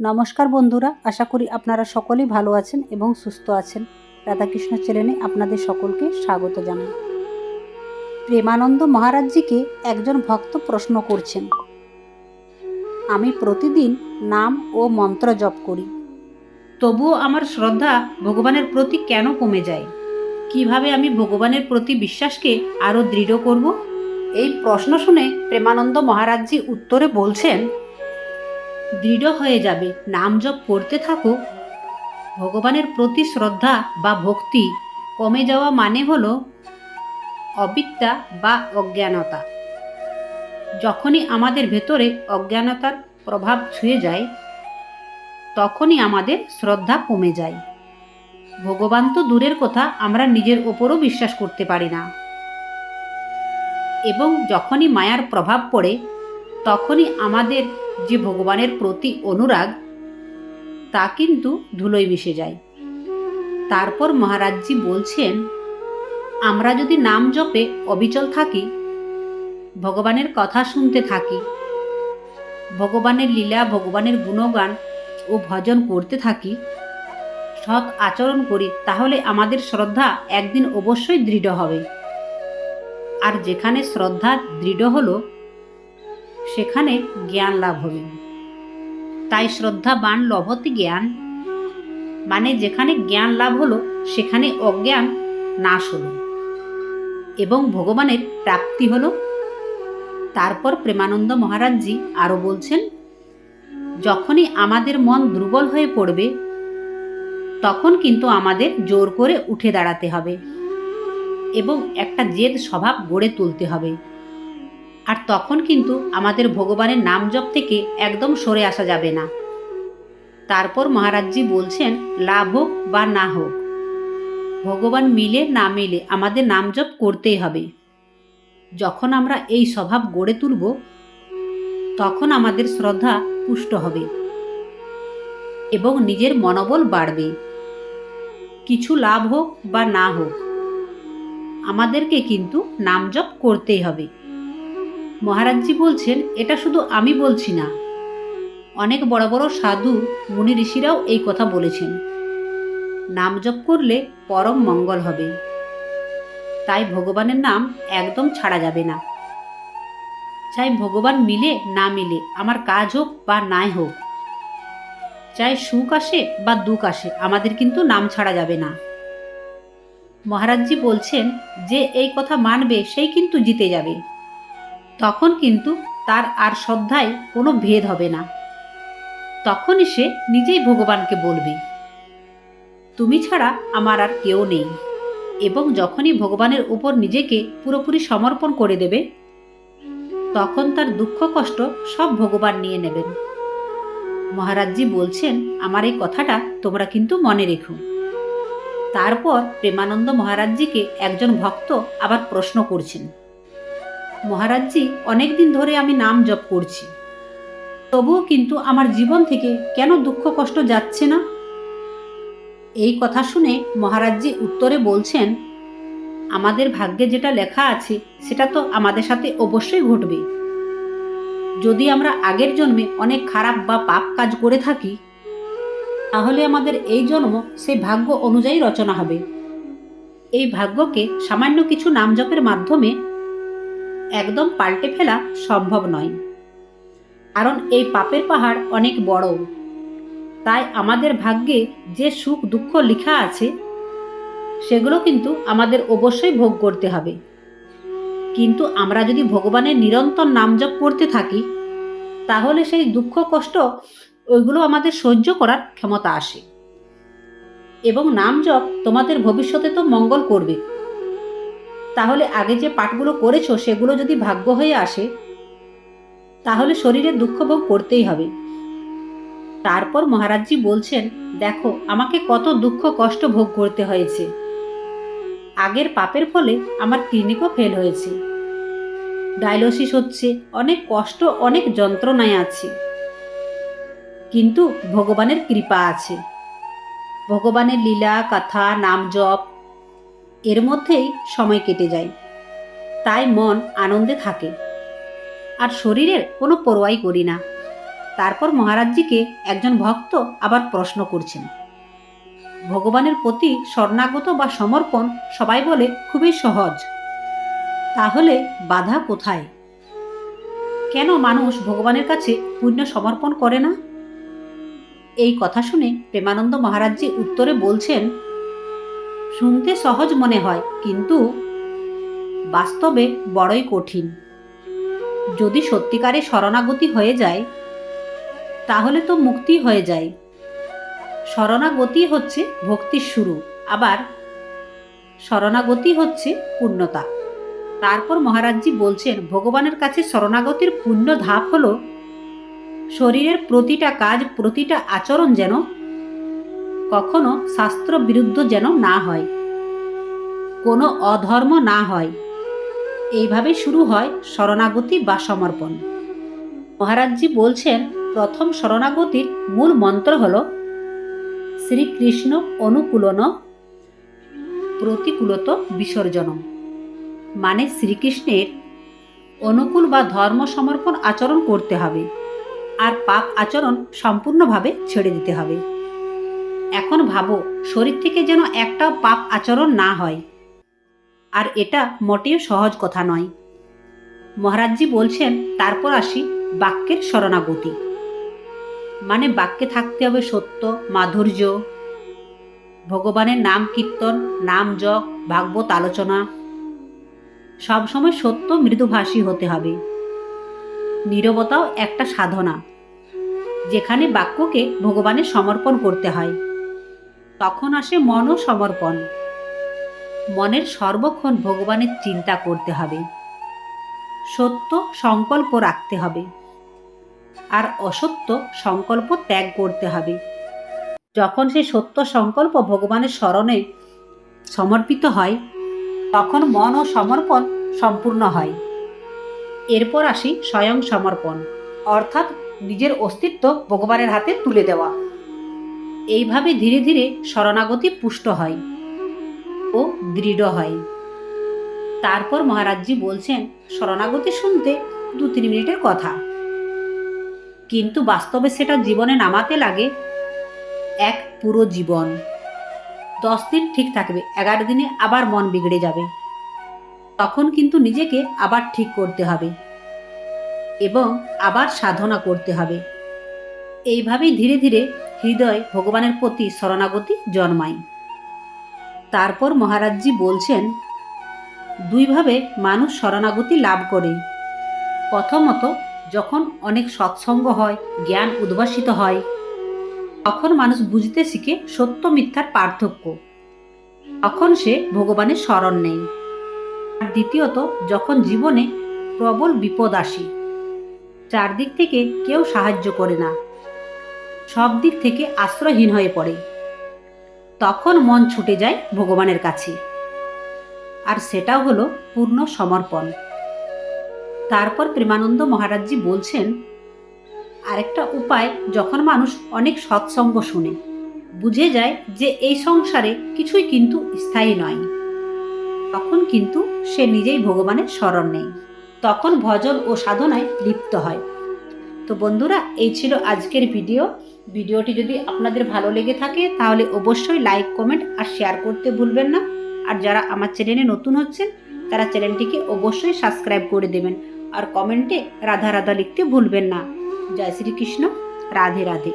নমস্কার বন্ধুরা, আশা করি আপনারা সকলেই ভালো আছেন এবং সুস্থ আছেন। রাধাকৃষ্ণ চ্যানেলে আপনাদের সকলকে স্বাগত জানাই। প্রেমানন্দ মহারাজজিকে একজন ভক্ত প্রশ্ন করছেন, আমি প্রতিদিন নাম ও মন্ত্র জপ করি, তবুও আমার শ্রদ্ধা ভগবানের প্রতি কেন কমে যায়? কীভাবে আমি ভগবানের প্রতি বিশ্বাসকে আরও দৃঢ় করব? এই প্রশ্ন শুনে প্রেমানন্দ মহারাজজি উত্তরে বলছেন দৃঢ় হয়ে যাবে। নাম জপ করতে থাকো। ভগবানের প্রতি শ্রদ্ধা বা ভক্তি কমে যাওয়া মানে হলো অবিদ্যা বা অজ্ঞানতা। যখনই আমাদের ভেতরে অজ্ঞানতার প্রভাব ছুঁয়ে যায়, তখনই আমাদের শ্রদ্ধা কমে যায়। ভগবান তো দূরের কথা, আমরা নিজের ওপরও বিশ্বাস করতে পারি না। এবং যখনই মায়ার প্রভাব পড়ে, তখনই আমাদের যে ভগবানের প্রতি অনুরাগ, তা কিন্তু ধুলোয় মিশে যায়। তারপর মহারাজজি বলছেন, আমরা যদি নাম জপে অবিচল থাকি, ভগবানের কথা শুনতে থাকি, ভগবানের লীলা, ভগবানের গুণগান ও ভজন করতে থাকি, সৎ আচরণ করি, তাহলে আমাদের শ্রদ্ধা একদিন অবশ্যই দৃঢ় হবে। আর যেখানে শ্রদ্ধা দৃঢ় হলো সেখানে জ্ঞান লাভ হবে তাই শ্রদ্ধাবান লভতে জ্ঞান মানে যেখানে জ্ঞান লাভ হলো, সেখানে অজ্ঞান নাশ হলো। এবং ভগবানের প্রাপ্তি হলো। তারপর প্রেমানন্দ মহারাজজি আরও বলছেন, যখনই আমাদের মন দুর্বল হয়ে পড়বে, তখন কিন্তু আমাদের জোর করে উঠে দাঁড়াতে হবে এবং একটা জেদ স্বভাব গড়ে তুলতে হবে। আর তখন কিন্তু আমাদের ভগবানের নাম জপ থেকে একদম সরে আসা যাবে না। তারপর মহারাজজি বলছেন, লাভ হোক বা না হোক, ভগবান মিলে না মিলে আমাদের নাম জপ করতেই হবে। যখন আমরা এই স্বভাব গড়ে তুলব, তখন আমাদের শ্রদ্ধা পুষ্ট হবে এবং নিজের মনোবল বাড়বে। কিছু লাভ হোক বা না হোক, আমাদেরকে কিন্তু নাম জপ করতেই হবে। মহারাজজি বলছেন, এটা শুধু আমি বলছি না। অনেক বড় বড় সাধু, মুনি ঋষিরাও এই কথা বলেছেন। নাম জপ করলে পরম মঙ্গল হবে। তাই ভগবানের নাম একদম ছাড়া যাবে না। চাই ভগবান মিলে না মিলে, আমার কাজ হোক বা নাই হোক। চাই সুখ আসে বা দুঃখ আসে, আমাদের কিন্তু নাম ছাড়া যাবে না। মহারাজজি বলছেন, যে এই কথা মানবে, সেই কিন্তু জিতে যাবে। তখন কিন্তু তার আর শ্রদ্ধায় কোনো ভেদ হবে না। তখনই সে নিজেই ভগবানকে বলবে, তুমি ছাড়া আমার আর কেউ নেই। এবং যখনই ভগবানের উপর নিজেকে পুরোপুরি সমর্পণ করে দেবে, তখন তার দুঃখ কষ্ট সব ভগবান নিয়ে নেবেন। মহারাজজি বলছেন, আমার এই কথাটা তোমরা কিন্তু মনে রেখো। তারপর প্রেমানন্দ মহারাজজিকে একজন ভক্ত আবার প্রশ্ন করছেন মহারাজজি অনেক দিন ধরে আমি নাম জপ করছি। তবুও কিন্তু আমার জীবন থেকে কেন দুঃখ কষ্ট যাচ্ছে না? এই কথা শুনে মহারাজজি উত্তরে বলছেন, আমাদের ভাগ্যে যেটা লেখা আছে, সেটা তো আমাদের সাথে অবশ্যই ঘটবে। যদি আমরা আগের জন্মে অনেক খারাপ বা পাপ কাজ করে থাকি, তাহলে আমাদের এই জন্ম সেই ভাগ্য অনুযায়ী রচনা হবে। এই ভাগ্যকে সামান্য কিছু নাম জপের মাধ্যমে একদম পাল্টে ফেলা সম্ভব নয়। কারণ এই পাপের পাহাড় অনেক বড়। তাই আমাদের ভাগ্যে যে সুখ দুঃখ লেখা আছে, সেগুলো কিন্তু আমাদের অবশ্যই ভোগ করতে হবে। কিন্তু আমরা যদি ভগবানের নিরন্তর নাম জপ করতে থাকি, তাহলে সেই দুঃখ, কষ্ট, ওইগুলো আমাদের সহ্য করার ক্ষমতা আসে। এবং নাম জপ তোমাদের ভবিষ্যতে তো মঙ্গল করবে। তাহলে আগে যে পাঠগুলো করেছ সেগুলো যদি ভাগ্য হয়ে আসে, তাহলে শরীরে দুঃখ ভোগ করতেই হবে। তারপর মহারাজজি বলছেন, দেখো, আমাকে কত দুঃখ কষ্ট ভোগ করতে হয়েছে। আগের পাপের ফলে আমার ক্লিনিকও ফেল হয়েছে। ডায়ালিসিস হচ্ছে, অনেক কষ্ট, অনেক যন্ত্রণায় আছে। কিন্তু ভগবানের কৃপা আছে। ভগবানের লীলা, কথা, নাম, জপ এর মধ্যেই সময় কেটে যায়। তাই মন আনন্দে থাকে। আর শরীরের কোনো পরোয়াই করি না। তারপর মহারাজজিকে একজন ভক্ত আবার প্রশ্ন করছেন। ভগবানের প্রতি স্বর্ণাগত বা সমর্পণ সবাই বলে খুবই সহজ। তাহলে বাধা কোথায়? কেন মানুষ ভগবানের কাছে পুণ্য সমর্পণ করে না? এই কথা শুনে প্রেমানন্দ মহারাজজি উত্তরে বলছেন শুনতে সহজ মনে হয়, কিন্তু বাস্তবে বড়ই কঠিন। যদি সত্যিকারে শরণাগতি হয়ে যায়, তাহলে তো মুক্তি হয়ে যায়। শরণাগতি হচ্ছে ভক্তির শুরু, আবার শরণাগতি হচ্ছে পূর্ণতা। তারপর মহারাজজি বলছেন, ভগবানের কাছে শরণাগতির পূর্ণ ধাপ হল, শরীরের প্রতিটা কাজ, প্রতিটা আচরণ যেন কখনো শাস্ত্র বিরুদ্ধ যেন না হয়। কোনো অধর্ম না হয়। এইভাবে শুরু হয় শরণাগতি বা সমর্পণ। মহারাজজি বলছেন, প্রথম শরণাগতির মূল মন্ত্র হল, শ্রীকৃষ্ণ অনুকূলন প্রতিকূলত বিসর্জন। মানে শ্রীকৃষ্ণের অনুকূল বা ধর্ম সমর্পণ আচরণ করতে হবে। আর পাপ আচরণ সম্পূর্ণভাবে ছেড়ে দিতে হবে। এখন ভাবো, শরীর থেকে যেন একটাও পাপ আচরণ না হয়। আর এটা মোটেও সহজ কথা নয়। মহারাজজি বলছেন, তারপর আসি বাক্যের শরণাগতি। মানে বাক্যে থাকতে হবে সত্য, মাধুর্য। ভগবানের নাম কীর্তন, নাম জপ, ভাগবত আলোচনা। সবসময় সত্য মৃদুভাষী হতে হবে। নীরবতাও একটা সাধনা, যেখানে বাক্যকে ভগবানের সমর্পণ করতে হয়। তখন আসে মনও সমর্পণ মনের সর্বক্ষণ ভগবানের চিন্তা করতে হবে। সত্য সংকল্প রাখতে হবে। আর অসত্য সংকল্প ত্যাগ করতে হবে। যখন সেই সত্য সংকল্প ভগবানের স্মরণে সমর্পিত হয়, তখন মন ও সমর্পণ সম্পূর্ণ হয়। এরপর আসি স্বয়ং সমর্পণ, অর্থাৎ নিজের অস্তিত্ব ভগবানের হাতে তুলে দেওয়া। এইভাবে ধীরে ধীরে শরণাগতি পুষ্ট হয় ও দৃঢ় হয়। তারপর মহারাজজি বলছেন, শরণাগতি শুনতে দু তিন মিনিটের কথা। কিন্তু বাস্তবে সেটা জীবনে নামাতে লাগে এক পুরো জীবন। দশ দিন ঠিক থাকবে, এগারো দিনে আবার মন বিগড়ে যাবে। তখন কিন্তু নিজেকে আবার ঠিক করতে হবে এবং আবার সাধনা করতে হবে। এইভাবেই ধীরে ধীরে হৃদয় ভগবানের প্রতি শরণাগতি জন্মায়। তারপর মহারাজজি বলছেন, দুইভাবে মানুষ শরণাগতি লাভ করে। প্রথমত, যখন অনেক সৎসঙ্গ হয়, জ্ঞান উদ্ভাসিত হয়, তখন মানুষ বুঝতে শিখে সত্য মিথ্যার পার্থক্য। তখন সে ভগবানের স্মরণ নেই আর দ্বিতীয়ত, যখন জীবনে প্রবল বিপদ আসে, চারদিক থেকে কেউ সাহায্য করে না। সব দিক থেকে আশ্রয়হীন হয়ে পড়ে। তখন মন ছুটে যায় ভগবানের কাছে। আর সেটাও হলো পূর্ণ সমর্পণ। তারপর প্রেমানন্দ মহারাজজি বলছেন, আরেকটা উপায় যখন মানুষ অনেক সৎসঙ্গ শুনে, বুঝে যায় যে এই সংসারে কিছুই কিন্তু স্থায়ী নয়। তখন কিন্তু সে নিজেই ভগবানের স্মরণ নেই তখন ভজন ও সাধনায় লিপ্ত হয়। তো বন্ধুরা, এই ছিল আজকের ভিডিও। ভিডিওটি যদি আপনাদের ভালো লেগে থাকে, তাহলে অবশ্যই লাইক কমেন্ট আর শেয়ার করতে ভুলবেন না। আর যারা আমার চ্যানেলে নতুন হচ্ছেন তারা চ্যানেলটিকে অবশ্যই সাবস্ক্রাইব করে দেবেন। আর কমেন্টে রাধা রাধা লিখতে ভুলবেন না। জয় শ্রীকৃষ্ণ। রাধে রাধে।